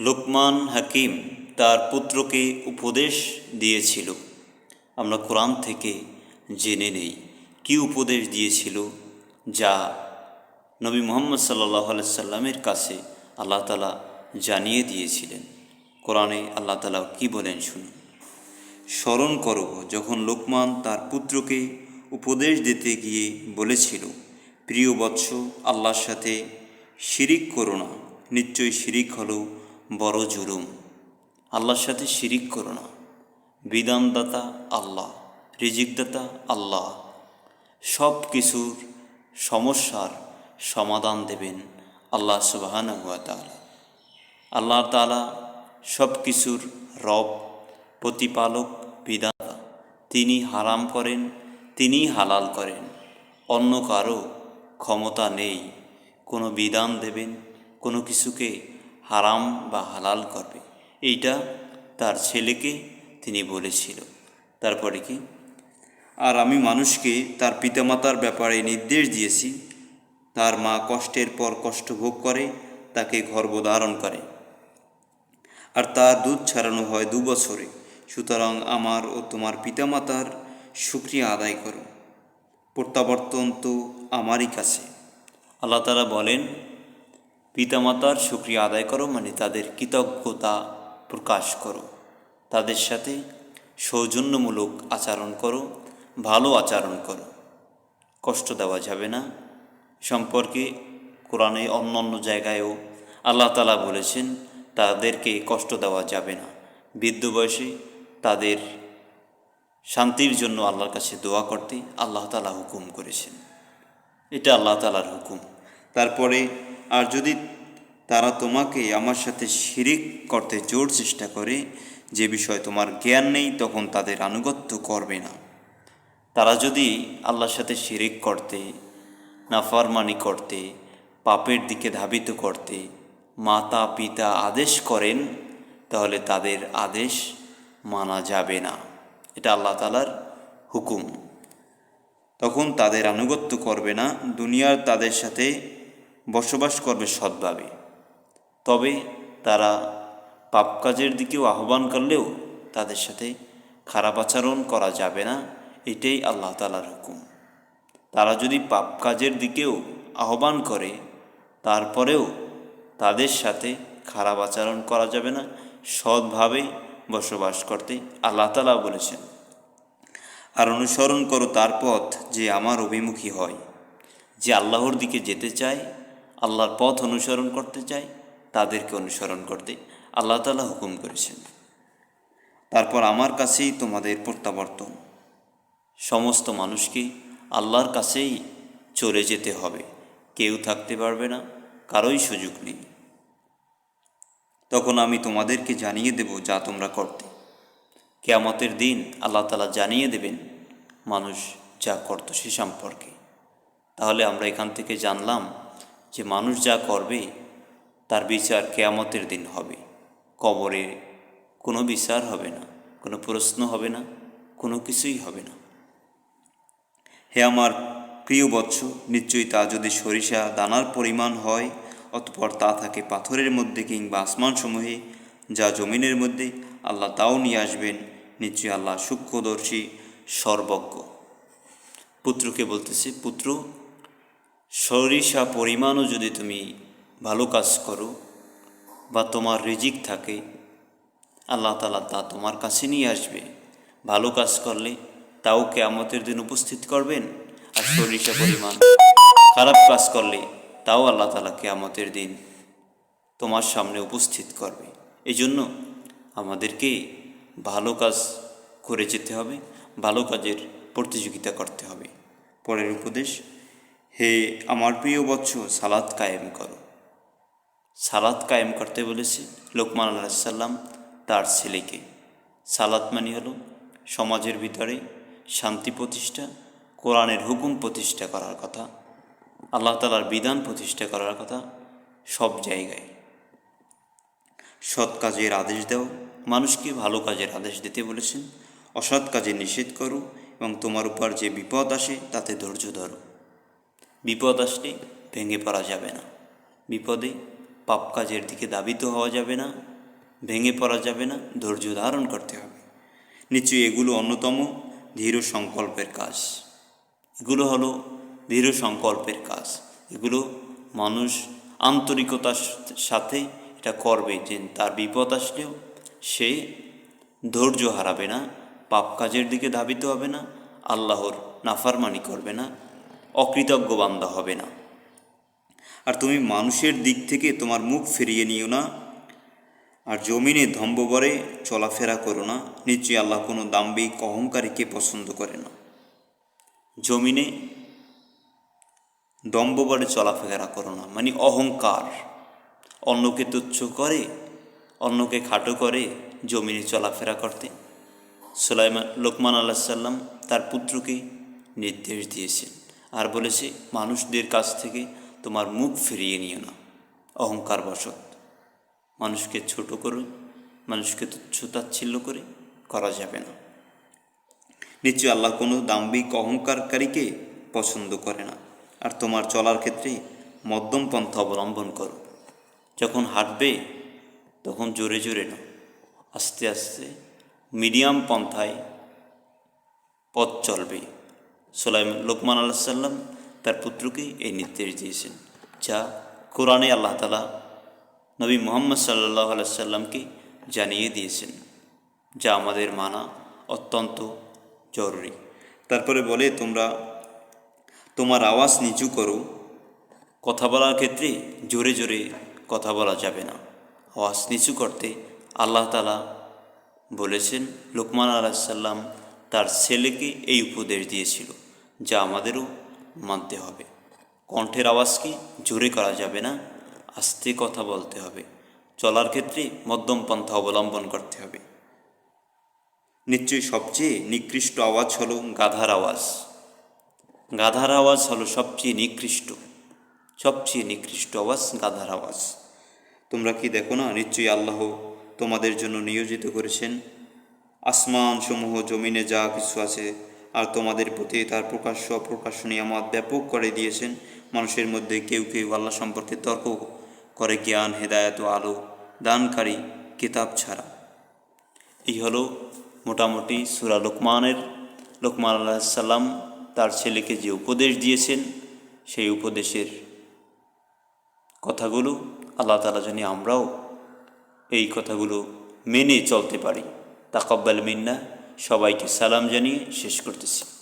লোকমান হাকিম তার পুত্রকে উপদেশ দিয়েছিল। আমরা কোরআন থেকে জেনে নেই কি উপদেশ দিয়েছিল, যা নবী মোহাম্মদ সাল্লাহ সাল্লামের কাছে আল্লাহ তালা জানিয়ে দিয়েছিলেন। কোরআনে আল্লাহ তালা কি বলেন শুনুন। স্মরণ করো, যখন লোকমান তার পুত্রকে উপদেশ দিতে গিয়ে বলেছিল, প্রিয় বৎস, আল্লাহর সাথে শিরিক করো না, নিশ্চয়ই শিরিক হলো বড় জুলুম। আল্লাহর সাথে শিরিক করো না। বিধানদাতা আল্লাহ, রিজিকদাতা আল্লাহ। সব কিছুর সমস্যার সমাধান দেবেন আল্লাহ সুবাহানা হুয়া তালা আল্লাহ তালা সব কিছুর রব, প্রতিপালক, বিধাতা। তিনি হারাম করেন তিনি হালাল করেন। অন্য কারও ক্ষমতা নেই। কোনো বিধান দেবেন, কোনো কিছুকে হারাম বা হালাল করবে। এইটা তার ছেলেকে তিনি বলেছিল। তারপরে কি? আর আমি মানুষকে তার পিতামাতার ব্যাপারে নির্দেশ দিয়েছি। তার মা কষ্টের পর কষ্ট ভোগ করে, তাকে গর্ভধারণ করে। আর তার দুধ ছাড়ানো হয় দু বছরে। সুতরাং আমার ও তোমার পিতামাতার সুক্রিয়া আদায় করো। প্রত্যাবর্তন তো আমারই কাছে। আল্লাহ তালা বলেন পিতামাতার সুক্রিয়া আদায় করো মানে তাদের কৃতজ্ঞতা প্রকাশ করো। তাদের সাথে সৌজন্যমূলক আচরণ করো, ভালো আচরণ করো। কষ্ট দেওয়া যাবে না। সম্পর্কে কোরআনে অন্য অন্য জায়গায়ও আল্লাহ তালা বলেছেন, তাদেরকে কষ্ট দেওয়া যাবে না। বৃদ্ধ বয়সে তাদের শান্তির জন্য আল্লাহর কাছে দোয়া করতে আল্লাহ তালা হুকুম করেছেন। এটা আল্লাহ তালার হুকুম। তারপরে আর যদি তারা তোমাকে আমার সাথে শিরিক করতে জোর চেষ্টা করে, যে বিষয়ে তোমার জ্ঞান নেই, তখন তাদের আনুগত্য করবে না। তারা যদি আল্লাহর সাথে শিরিক করতে, নাফরমানি করতে, পাপের দিকে ধাবিত করতে মাতা পিতা আদেশ করেন, তাহলে তাদের আদেশ মানা যাবে না। এটা আল্লাহ তালার হুকুম। তখন তাদের আনুগত্য করবে না। দুনিয়ার তাদের সাথে বসবাস করবে সৎভাবে তবে তারা পাপ কাজের দিকেও আহ্বান করলেও তাদের সাথে খারাপ আচরণ করা যাবে না, এটাই আল্লাহ তালার হুকুম। তারা যদি পাপ কাজের দিকেও আহ্বান করে, তারপরেও তাদের সাথে খারাপ আচরণ করা যাবে না, সৎভাবে বসবাস করতে আল্লাহ তালা বলেছেন। আর অনুসরণ করো তার পথ যে আমার অভিমুখী হয়, যে আল্লাহর দিকে যেতে চায় আল্লাহর পথ অনুসরণ করতে চায়, তাদেরকে অনুসরণ করতে আল্লাহ তালা হুকুম করেছেন। তারপর আমার কাছেই তোমাদের প্রত্যাবর্তন। সমস্ত মানুষকে আল্লাহর কাছেই চলে যেতে হবে। কেউ থাকতে পারবে না, কারোই সুযোগ নেই। তখন আমি তোমাদেরকে জানিয়ে দেব যা তোমরা করতে। কেয়ামতের দিন আল্লাহ তালা জানিয়ে দেবেন, মানুষ যা করত সে সম্পর্কে। তাহলে আমরা এখান থেকে জানলাম যে মানুষ যা করবে, তার বিচার কেয়ামতের দিন হবে। কবরে কোনো বিচার হবে না, কোনো প্রশ্ন হবে না, কোনো কিছুই হবে না। হে আমার প্রিয় বৎস, নিশ্চয়ই তা যদি সরিষা দানার পরিমাণ হয়, অতপর তা থাকে পাথরের মধ্যে কিংবা আসমানসমূহে, যা জমিনের মধ্যে, আল্লাহ তাও নিয়ে আসবেন, নিশ্চয়ই আল্লাহ সূক্ষ্মদর্শী, সর্বজ্ঞ। পুত্রকে বলতেছে, পুত্র সরিষা পরিমাণও যদি তুমি ভালো কাজ করো বা তোমার রিজিক থাকে, আল্লাহ তালা তা তোমার কাছে নিয়ে আসবে। ভালো কাজ করলে তাও কেয়ামতের দিন উপস্থিত করবেন আর সরিষা পরিমাণ খারাপ কাজ করলে তাও আল্লাহ তালা কেয়ামতের দিন তোমার সামনে উপস্থিত করবে। এই জন্য আমাদেরকে ভালো কাজ করে যেতে হবে, ভালো কাজের প্রতিযোগিতা করতে হবে। পরের উপদেশ হে আমার প্রিয় বৎস সালাদ কায়েম করো। সালাদ কায়েম করতে বলেছে লোকমান আল্লাহ তার ছেলেকে। সালাদ মানে হলো সমাজের ভিতরে শান্তি প্রতিষ্ঠা, কোরআনের হুকুম প্রতিষ্ঠা করার কথা, আল্লাহ তালার বিধান প্রতিষ্ঠা করার কথা সব জায়গায়। সৎ কাজের আদেশ দাও, মানুষকে ভালো কাজের আদেশ দিতে বলেছেন। অসৎ কাজে নিষেধ করো এবং তোমার উপর যে বিপদ আসে তাতে ধৈর্য ধরো। বিপদ আসলে ভেঙে পড়া যাবে না। বিপদে পাপ কাজের দিকে দাবিত হওয়া যাবে না, ভেঙে পড়া যাবে না, ধৈর্য ধারণ করতে হবে। নিশ্চয়ই এগুলো অন্যতম দৃঢ় সংকল্পের কাজ। এগুলো হলো দৃঢ় সংকল্পের কাজ। এগুলো মানুষ আন্তরিকতার সাথে এটা করবে যে তার বিপদ আসলেও সে ধৈর্য হারাবে না, পাপ কাজের দিকে ধাবিত হবে না, আল্লাহর নাফারমানি করবে না অকৃতজ্ঞ বান্দা হবে না। আর তুমি মানুষের দিক থেকে তোমার মুখ ফিরিয়ে নিও না, আর জমিনে ধম্ববরে চলাফেরা করো না। নিশ্চয়ই আল্লাহ কোনো দাম্বিক অহংকারীকে পছন্দ করে না। জমিনে দম্ববরে চলাফেরা করো না মানে অহংকার। অন্যকে তুচ্ছ করে, অন্যকে খাটো করে জমিনে চলাফেরা করতে। সুলাইমান লোকমান আল্লাহ সাল্লাম তার পুত্রকে নির্দেশ দিয়েছেন। আর বলেছে, মানুষদের কাছ থেকে তোমার মুখ ফিরিয়ে নিও না, অহংকার বশত মানুষকে ছোট করে, মানুষকে তুচ্ছ তাচ্ছিল্য করে, করা যাবে না। নিশ্চয় আল্লাহ কোনো দাম্ভিক অহংকারকারীকে পছন্দ করে না। আর তোমার চলার ক্ষেত্রে মধ্যম পন্থা অবলম্বন করো। যখন হাঁটবে, তখন জোরে জোরে না আস্তে আস্তে মিডিয়াম পন্থায় পথ চলবে। সোলাইম লোকমান আল্লাহ সাল্লাম তার পুত্রকে এই নির্দেশ দিয়েছেন, যা কোরআনে আল্লাহ তালা নবী মোহাম্মদ সাল্লাহ সাল্লামকে জানিয়ে দিয়েছেন, যা আমাদের মানা অত্যন্ত জরুরি। তারপরে বলে, তোমরা তোমার আওয়াজ নিচু করো, কথা বলার ক্ষেত্রে জোরে জোরে কথা বলা যাবে না। আওয়াজ নিচু করতে আল্লাহ তালা বলেছেন, লোকমান আলাহিসাল্লাম তার ছেলেকে এই উপদেশ দিয়েছিল, যা আমাদেরও মানতে হবে। কণ্ঠের আওয়াজকে জোরে করা যাবে না, আস্তে কথা বলতে হবে। চলার ক্ষেত্রে মধ্যম পন্থা অবলম্বন করতে হবে। নিশ্চয়ই সবচেয়ে নিকৃষ্ট আওয়াজ হলো গাধার আওয়াজ। গাধার আওয়াজ হলো সবচেয়ে নিকৃষ্ট সবচেয়ে নিকৃষ্ট আওয়াজ গাধার আওয়াজ। তোমরা কি দেখো না, নিশ্চয়ই আল্লাহ তোমাদের জন্য নিয়োজিত করেছেন। আসমান সমূহ জমিনে যা কিছু আছে আর তোমাদের প্রতি তার প্রকাশ্য অপ্রকাশ্য নিয়ামত ব্যাপক করে দিয়েছেন, মানুষের মধ্যে কেউ কেউ আল্লাহ সম্পর্কে তর্ক করে জ্ঞান, হেদায়ত আলো দানকারী কিতাব ছাড়া। এই হলো মোটামুটি সুরা লোকমানের, লোকমান আল্লাহ সাল্লাম তার ছেলেকে যে উপদেশ দিয়েছেন, সেই উপদেশের কথাগুলো আল্লাহ তালা জানি আমরাও এই কথাগুলো মেনে চলতে পারি। তাকব্বাল মিন্না সবাইকে সালাম জানিয়ে শেষ করতেছি।